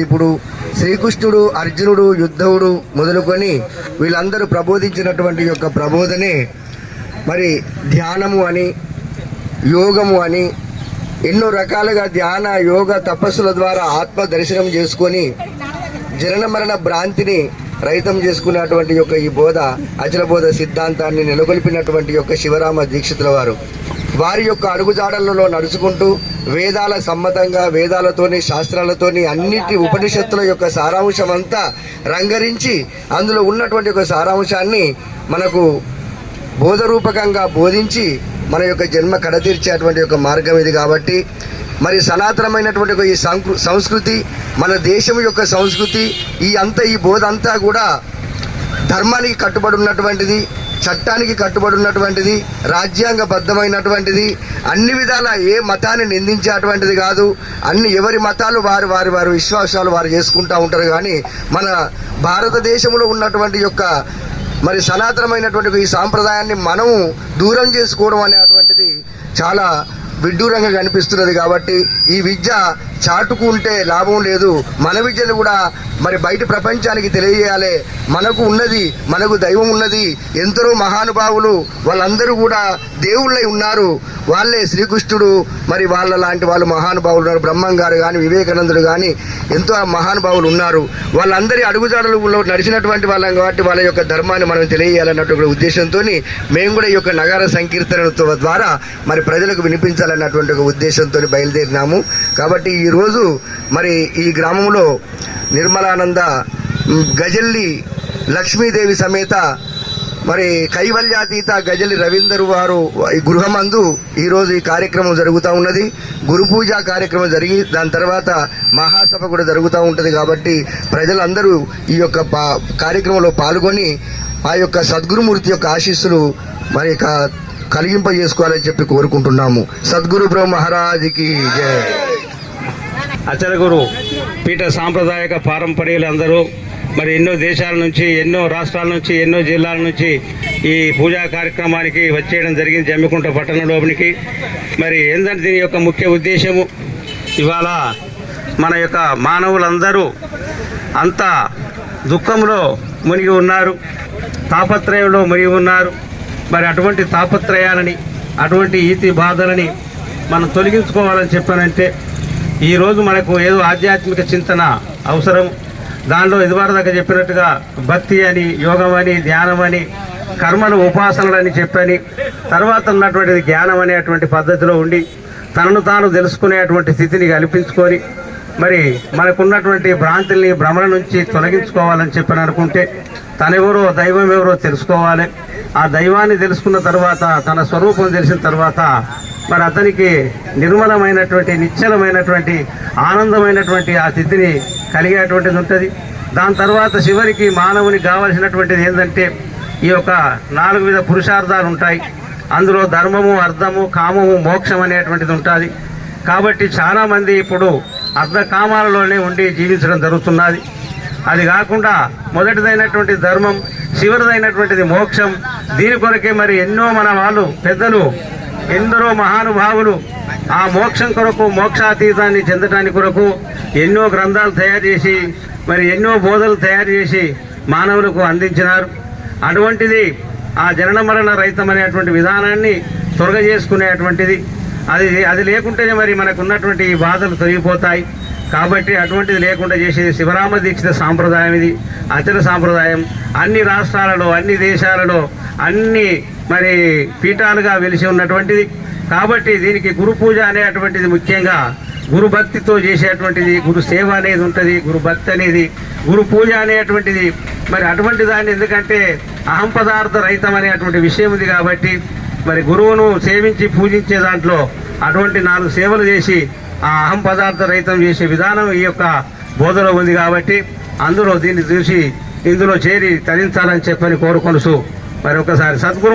ఇప్పుడు శ్రీకృష్ణుడు అర్జునుడు యుద్ధవుడు మొదలుకొని వీళ్ళందరూ ప్రబోధించినటువంటి యొక్క ప్రబోధనే మరి ధ్యానము అని యోగము అని ఎన్నో రకాలుగా ధ్యాన యోగ తపస్సుల ద్వారా ఆత్మ దర్శనం చేసుకొని జనన మరణ భ్రాంతిని రహితం చేసుకున్నటువంటి యొక్క ఈ బోధ అచల బోధ సిద్ధాంతాన్ని నెలకొల్పినటువంటి యొక్క శివరామ దీక్షితుల వారు. వారి యొక్క అడుగుజాడలలో నడుచుకుంటూ వేదాల సమ్మతంగా వేదాలతోని శాస్త్రాలతోని అన్నిటి ఉపనిషత్తుల యొక్క సారాంశం అంతా రంగరించి అందులో ఉన్నటువంటి ఒక సారాంశాన్ని మనకు బోధరూపకంగా బోధించి మన యొక్క జన్మ కడతీర్చేటువంటి ఒక మార్గం ఇది కాబట్టి. మరి సనాతనమైనటువంటి ఈ సంస్కృతి మన దేశం యొక్క సంస్కృతి ఈ అంతా ఈ బోధ అంతా కూడా ధర్మానికి కట్టుబడి ఉన్నటువంటిది. చట్టానికి కట్టుబడి ఉన్నటువంటిది రాజ్యాంగబద్ధమైనటువంటిది అన్ని విధాల ఏ మతాన్ని నిందించేటువంటిది కాదు. అన్ని ఎవరి మతాలు వారి వారి వారి విశ్వాసాలు వారు చేసుకుంటూ ఉంటారు. కానీ మన భారతదేశంలో ఉన్నటువంటి యొక్క మరి సనాతనమైనటువంటి ఈ సాంప్రదాయాన్ని మనము దూరం చేసుకోవడం అనేటువంటిది చాలా విడ్డూరంగా కనిపిస్తున్నది కాబట్టి ఈ విద్య చాటుకు ఉంటే లాభం లేదు. మన విద్యను కూడా మరి బయట ప్రపంచానికి తెలియజేయాలి. మనకు ఉన్నది మనకు దైవం ఉన్నది. ఎందరో మహానుభావులు వాళ్ళందరూ కూడా దేవుళ్ళై ఉన్నారు. వాళ్ళే శ్రీకృష్ణుడు మరి వాళ్ళ లాంటి వాళ్ళు మహానుభావులు ఉన్నారు. బ్రహ్మం గారు కానీ వివేకానందుడు కానీ ఎంతో మహానుభావులు ఉన్నారు. వాళ్ళందరి అడుగుజాడలలో నడిచినటువంటి వాళ్ళం కాబట్టి వాళ్ళ యొక్క ధర్మాన్ని మనం తెలియజేయాలన్నటువంటి ఉద్దేశంతో మేము కూడా ఈ యొక్క నగర సంకీర్తనతో ద్వారా మరి ప్రజలకు వినిపించాలన్నటువంటి ఒక ఉద్దేశంతో బయలుదేరినాము. కాబట్టి ఈరోజు మరి ఈ గ్రామంలో నిర్మలానంద గజల్లి లక్ష్మీదేవి సమేత మరి కైవల్యాతీత గజలి రవీందర్ వారు ఈ గృహమందు ఈరోజు ఈ కార్యక్రమం జరుగుతూ ఉన్నది. గురు పూజ కార్యక్రమం జరిగి దాని తర్వాత మహాసభ కూడా జరుగుతూ ఉంటుంది కాబట్టి ప్రజలందరూ ఈ యొక్క పా- కార్యక్రమంలో పాల్గొని ఆ యొక్క సద్గురుమూర్తి యొక్క ఆశీస్సులు మరి కలిగింప కలిగింపజేసుకోవాలని చెప్పి కోరుకుంటున్నాము. సద్గురు బ్రహ్మ మహారాజ్కి జయ అచలగురు పీఠ సాంప్రదాయక పారంపర్యాలందరూ మరి ఎన్నో దేశాల నుంచి ఎన్నో రాష్ట్రాల నుంచి ఎన్నో జిల్లాల నుంచి ఈ పూజా కార్యక్రమానికి వచ్చేయడం జరిగింది జమ్మికుంట పట్టణంలోనికి మరి ఏంటంటే దీని యొక్క ముఖ్య ఉద్దేశము? ఇవాళ మన యొక్క మానవులందరూ అంత దుఃఖంలో మునిగి ఉన్నారు తాపత్రయంలో మునిగి ఉన్నారు. మరి అటువంటి తాపత్రయాలని అటువంటి ఈతి బాధలని మనం తొలగించుకోవాలని చెప్పానంటే ఈరోజు మనకు ఏదో ఆధ్యాత్మిక చింతన అవసరం. దానిలో ఇదివరదాకా చెప్పినట్టుగా భక్తి అని యోగం అని ధ్యానం అని కర్మలు ఉపాసనలని చెప్పని తర్వాత ఉన్నటువంటిది జ్ఞానం అనేటువంటి పద్ధతిలో ఉండి తనను తాను తెలుసుకునేటువంటి స్థితిని కల్పించుకొని మరి మనకున్నటువంటి భ్రాంతుల్ని భ్రమల నుంచి తొలగించుకోవాలని చెప్పని అనుకుంటే తనెవరో దైవం ఎవరో తెలుసుకోవాలి. ఆ దైవాన్ని తెలుసుకున్న తర్వాత తన స్వరూపం తెలిసిన తర్వాత మరి అతనికి నిర్మలమైనటువంటి నిశ్చలమైనటువంటి ఆనందమైనటువంటి ఆ స్థితిని కలిగినటువంటిది ఉంటుంది. దాని తర్వాత చివరికి మానవునికి కావలసినటువంటిది ఏంటంటే ఈ యొక్క నాలుగు విధ పురుషార్థాలు ఉంటాయి. అందులో ధర్మము అర్థము కామము మోక్షం అనేటువంటిది ఉంటుంది. కాబట్టి చాలామంది ఇప్పుడు అర్ధ కామాలలోనే ఉండి జీవించడం జరుగుతున్నది. అది కాకుండా మొదటిదైనటువంటి ధర్మం చివరిదైనటువంటిది మోక్షం. దీని కొరకే మరి ఎన్నో మన వాళ్ళు పెద్దలు ఎందరో మహానుభావులు ఆ మోక్షం కొరకు మోక్షాతీతాన్ని చెందటానికి కొరకు ఎన్నో గ్రంథాలు తయారు చేసి మరి ఎన్నో బోధలు తయారు చేసి మానవులకు అందించినారు. అటువంటిది ఆ జనన మరణ రహితం అనేటువంటి విధానాన్ని తొలగ చేసుకునేటువంటిది. అది అది లేకుంటేనే మరి మనకు ఉన్నటువంటి ఈ బాధలు తొలగిపోతాయి. కాబట్టి అటువంటిది లేకుండా చేసేది శివరామ దీక్షిత సాంప్రదాయం ఇది అచల సాంప్రదాయం. అన్ని రాష్ట్రాలలో అన్ని దేశాలలో అన్ని మరి పీఠాలుగా వెలిసి ఉన్నటువంటిది. కాబట్టి దీనికి గురు పూజ అనేటువంటిది ముఖ్యంగా గురు భక్తితో చేసేటువంటిది గురు సేవ అనేది ఉంటుంది గురు భక్తి అనేది. గురు పూజ అనేటువంటిది మరి అటువంటి దాన్ని ఎందుకంటే అహం పదార్థ రహితం అనేటువంటి విషయం ఉంది కాబట్టి మరి గురువును సేవించి పూజించే దాంట్లో అటువంటి నాలుగు సేవలు చేసి ఆ అహం పదార్థ రహితం చేసే విధానం ఈ యొక్క బోధలో ఉంది కాబట్టి అందులో దీన్ని చూసి ఇందులో చేరి తరించాలని చెప్పని కోరుకొనుసు మరి ఒకసారి సద్గురు